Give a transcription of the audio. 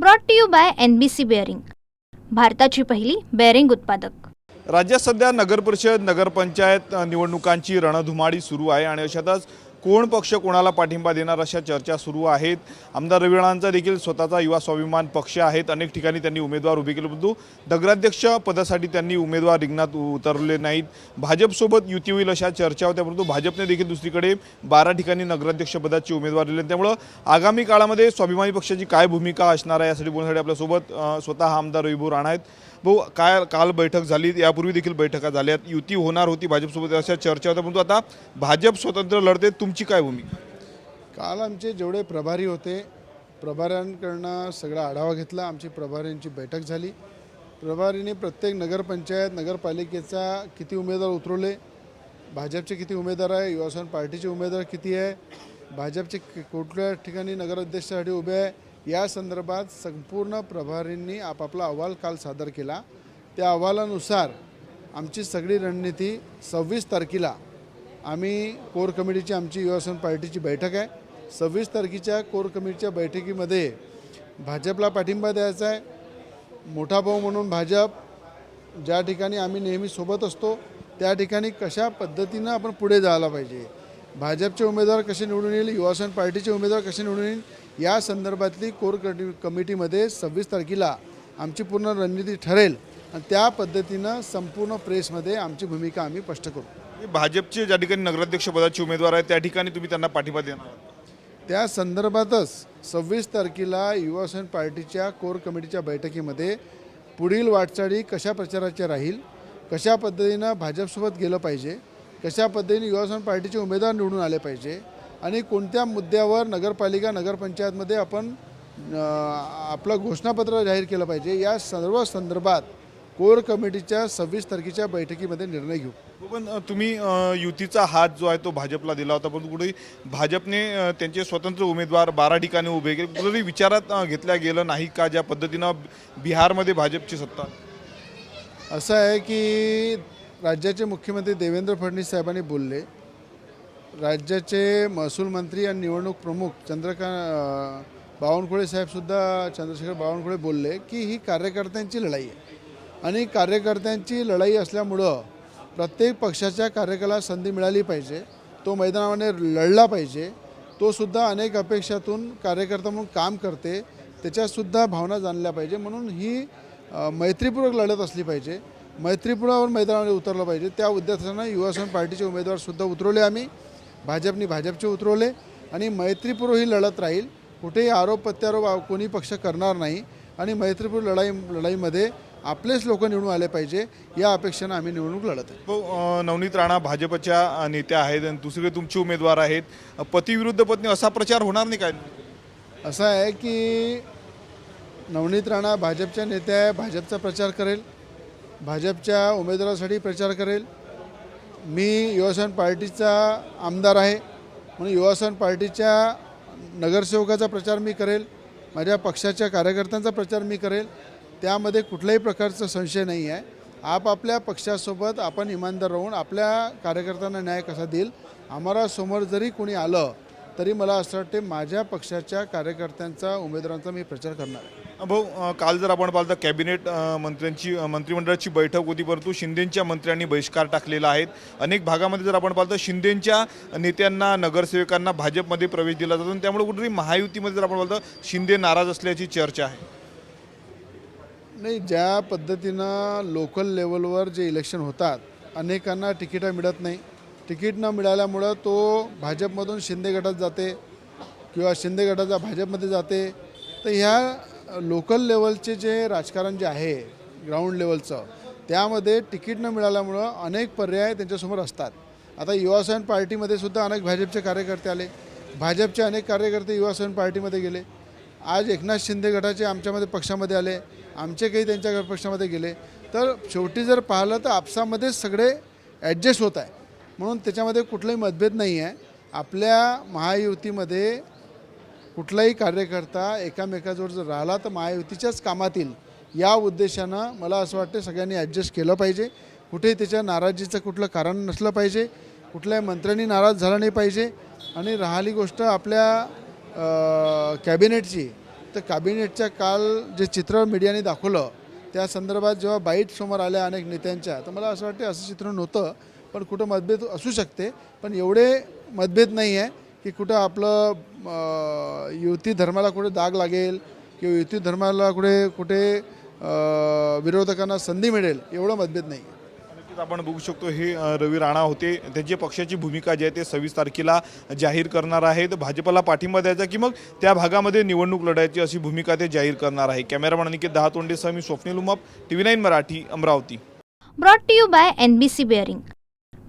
Brought to you by N B C bearing भारताची पहिली bearing उत्पादक. राज्यात सध्या नगरपरिषद नगरपंचायत निवडणुकांची रणधुमाळी सुरू आहे आणि अशातच कोण पक्ष कोणाला पाठिंबा देणार अशा चर्चा सुरू आहेत? आमदार रविराणांचा देखील स्वतःचा युवा स्वाभिमान पक्ष आहेत. अनेक ठिकाणी त्यांनी उमेदवार उभे केले परंतु नगराध्यक्ष पदासाठी त्यांनी उमेदवार रिंगणात उतरले नाहीत. भाजपसोबत युती होईल अशा चर्चा होत्या परंतु भाजपने देखील दुसरीकडे बारा ठिकाणी नगराध्यक्ष पदाची उमेदवार दिले. त्यामुळं आगामी काळामध्ये स्वाभिमानी पक्षाची काय भूमिका असणार आहे यासाठी बोलण्यासाठी आपल्यासोबत स्वतः आमदार रविभाऊ राणा आहेत. भाऊ काय काल बैठक झाली यापूर्वी देखील बैठका झाल्यात युती होणार होती भाजपसोबत अशा चर्चा होत्या. परंतु आता भाजप स्वतंत्र लढते तुमची काय भूमिका? काल आमचे जेवढे प्रभारी होते प्रभाऱ्यांकडनं सगळा आढावा घेतला. आमची प्रभाऱ्यांची बैठक झाली. प्रभारीने प्रत्येक नगरपंचायत नगरपालिकेचा किती उमेदवार उतरवले? भाजपचे किती उमेदवार आहे? युवासन पार्टीचे उमेदवार किती आहे? भाजपचे कुठल्या ठिकाणी नगराध्यक्षासाठी उभे आहे? या संदर्भात संपूर्ण प्रभारींनी आपापला अहवाल काल सादर केला. त्या अहवालानुसार आमची सगळी रणनीती सव्वीस तारखेला आम्ही कोर कमिटीची आमची युवासन पार्टीची बैठक आहे. सव्वीस तारखेच्या कोर कमिटीच्या बैठकीमध्ये भाजपला पाठिंबा द्यायचा आहे. मोठा भाऊ म्हणून भाजप ज्या ठिकाणी आम्ही नेहमी सोबत असतो त्या ठिकाणी कशा पद्धतीनं आपण पुढे जायला पाहिजे? भाजपचे उमेदवार कसे निवडून येईल? युवासन पार्टीचे उमेदवार कसे निवडून येईल? या संदर्भातली कोर कटी कमिटीमध्ये सव्वीस तारखेला आमची पूर्ण रणनीती ठरेल आणि त्या पद्धतीनं संपूर्ण प्रेसमध्ये आमची भूमिका आम्ही स्पष्ट करू भाजपचे ज्या ठिकाणी नगराध्यक्ष पदाचे उमेदवार आहेत त्या ठिकाणी तुम्ही त्यांना पाठिंबा देणार आहात. त्या संदर्भातच सव्वीस तारखेला युवासेन पार्टीच्या कोर कमिटीच्या बैठकीमध्ये पुढील वाटचाली कशा प्रचाराच्या राहील कशा पद्धतीनं भाजपसोबत गेलं पाहिजे कशा पद्धतीने युवासेन पार्टीचे उमेदवार निवडून आले पाहिजे आणि कोणत्या मुद्द्यावर नगरपालिका नगरपंचायतमध्ये आपण आपलं घोषणापत्र जाहीर केलं पाहिजे या सर्व संदर्भात कोर कमिटीच्या सव्वीस तारखेच्या बैठकीमध्ये निर्णय घेऊ. पण अ, तुम्ही युतीचा हात जो आहे तो भाजपला दिला होता परंतु कुठेही भाजपने त्यांचे स्वतंत्र उमेदवार बारा ठिकाणी उभे केले कुठेतरी विचारात घेतल्या गेलं नाही का ज्या पद्धतीनं बिहारमध्ये भाजपची सत्ता? असं आहे की राज्याचे मुख्यमंत्री देवेंद्र फडणवीस साहेबांनी बोलले राज्याचे महसूल मंत्री आणि निवडणूक प्रमुख चंद्रकांत बावनकुळे साहेबसुद्धा चंद्रशेखर बावनकुळे बोलले की ही कार्यकर्त्यांची लढाई आहे. आणि कार्यकर्त्यांची लढाई असल्यामुळं प्रत्येक पक्षाच्या कार्यकर्त्याला संधी मिळाली पाहिजे तो मैदानामध्ये लढला पाहिजे तो सुद्धा अनेक अपेक्षातून कार्यकर्ता म्हणून काम करते त्याच्यासुद्धा भावना जाणल्या पाहिजे. म्हणून ही मैत्रीपूर्वक लढत असली पाहिजे मैत्रीपूर्वावर मैदानामध्ये उतरलं पाहिजे. त्या विद्यार्थ्यांना युवासन पार्टीचे उमेदवारसुद्धा उतरवले आम्ही. भाजपनी भाजपचे उतरवले आणि मैत्रीपूर्व ही लढत राहील. कुठेही आरोप प्रत्यारोप कोणी पक्ष करणार नाही. आणि मैत्रीपूर्व लढाई लढाईमध्ये आपलेच लोक निवडून आले पाहिजे या अपेक्षेनं आम्ही निवडणूक लढत आहे. हो, नवनीत राणा भाजपच्या नेत्या आहेत आणि दुसरे तुमचे उमेदवार आहेत. अ, पती विरुद्ध पत्नी असा प्रचार होणार नाही काय? असं आहे की नवनीत राणा भाजपच्या नेत्या आहे भाजपचा प्रचार करेल. भाजपच्या उमेदवारासाठी प्रचार करेल. मी युवासन पार्टीचा आमदार आहे. म्हणून युवासन पार्टीच्या नगरसेवकाचा प्रचार मी करेल. माझ्या पक्षाच्या कार्यकर्त्यांचा प्रचार मी करेल. त्यामध्ये कुठल्याही प्रकारचा संशय नाही आहे. आपापल्या पक्षासोबत आपण इमानदार राहून आपल्या कार्यकर्त्यांना न्याय कसा देईल? आम्हाला समोर जरी कोणी आलं तरी मला असं वाटते माझ्या पक्षाच्या कार्यकर्त्यांचा उमेदवारांचा मी प्रचार करणार आहे. भाऊ काल जर आपण पाहिलं तर कॅबिनेट मंत्र्यांची मंत्रिमंडळाची बैठक होती परंतु शिंदेंच्या मंत्र्यांनी बहिष्कार टाकलेला आहे. अनेक भागामध्ये जर आपण पाहिलं तर शिंदेंच्या नेत्यांना नगरसेवकांना भाजपमध्ये प्रवेश दिला जातो. आणि त्यामुळे कुठेतरी महायुतीमध्ये जर आपण पाहिलं तर शिंदे नाराज असल्याची चर्चा आहे. नाही ज्या पद्धतीनं लोकल लेवलवर जे इलेक्शन होतात अनेकांना तिकीटं मिळत नाही. तिकीट न मिळाल्यामुळं तो भाजपमधून शिंदे गटात जाते किंवा शिंदे गटाचा भाजपमध्ये जाते. तर ह्या लोकल लेवलचे जे राजकारण जे आहे ग्राउंड लेवलचं त्यामध्ये तिकीट न मिळाल्यामुळं अनेक पर्याय त्यांच्यासमोर असतात. आता युवासेन पार्टीमध्ये सुद्धा अनेक भाजपचे कार्यकर्ते आले. भाजपचे अनेक कार्यकर्ते युवासेन पार्टीमध्ये गेले. आज एकनाथ शिंदे गटाचे आमच्यामध्ये पक्षामध्ये आले. आमचे काही त्यांच्या पक्षामध्ये गेले. तर शेवटी जर पाहिलं तर आपसामध्येच सगळे ॲडजस्ट होत आहे. म्हणून त्याच्यामध्ये कुठलाही मतभेद नाही आहे. आपल्या महायुतीमध्ये कुठलाही कार्यकर्ता एकामेकाजवळ जर राहिला तर महायुतीच्याच कामातील या उद्देशानं मला असं वाटतं सगळ्यांनी ॲडजस्ट केलं पाहिजे. कुठेही त्याच्या नाराजीचं कुठलं कारण नसलं पाहिजे. कुठल्याही मंत्र्यांनी नाराज झाला नाही पाहिजे. आणि राहिली गोष्ट आपल्या कॅबिनेटची तर कॅबिनेटच्या काल जे चित्र मीडियाने दाखवलं त्या संदर्भात जेव्हा बाईट समोर आल्या अनेक नेत्यांच्या तर मला असं वाटतं असं चित्र नव्हतं. पण कुठं मतभेद असू शकते पण एवढे मतभेद नाही आहे की कुठं आपलं युती धर्माला कुठे दाग लागेल किंवा युती धर्माला कुठे कुठे विरोधकांना संधी मिळेल एवढं मतभेद नाही आहे. आपण बघू शकतो हे रवी राणा होते त्यांची पक्षाची भूमिका जी आहे ते सव्वीस तारखेला जाहीर करणार आहेत. भाजपला पाठिंबा द्यायचा की मग त्या भागामध्ये निवडणूक लढायची अशी भूमिका ते जाहीर करणार आहे. कॅमेरामॅन अनिकेत दहा तोंडेसह मी Swapnil Umap T V nine Marathi Amravati. Brought to you by N B C bearing.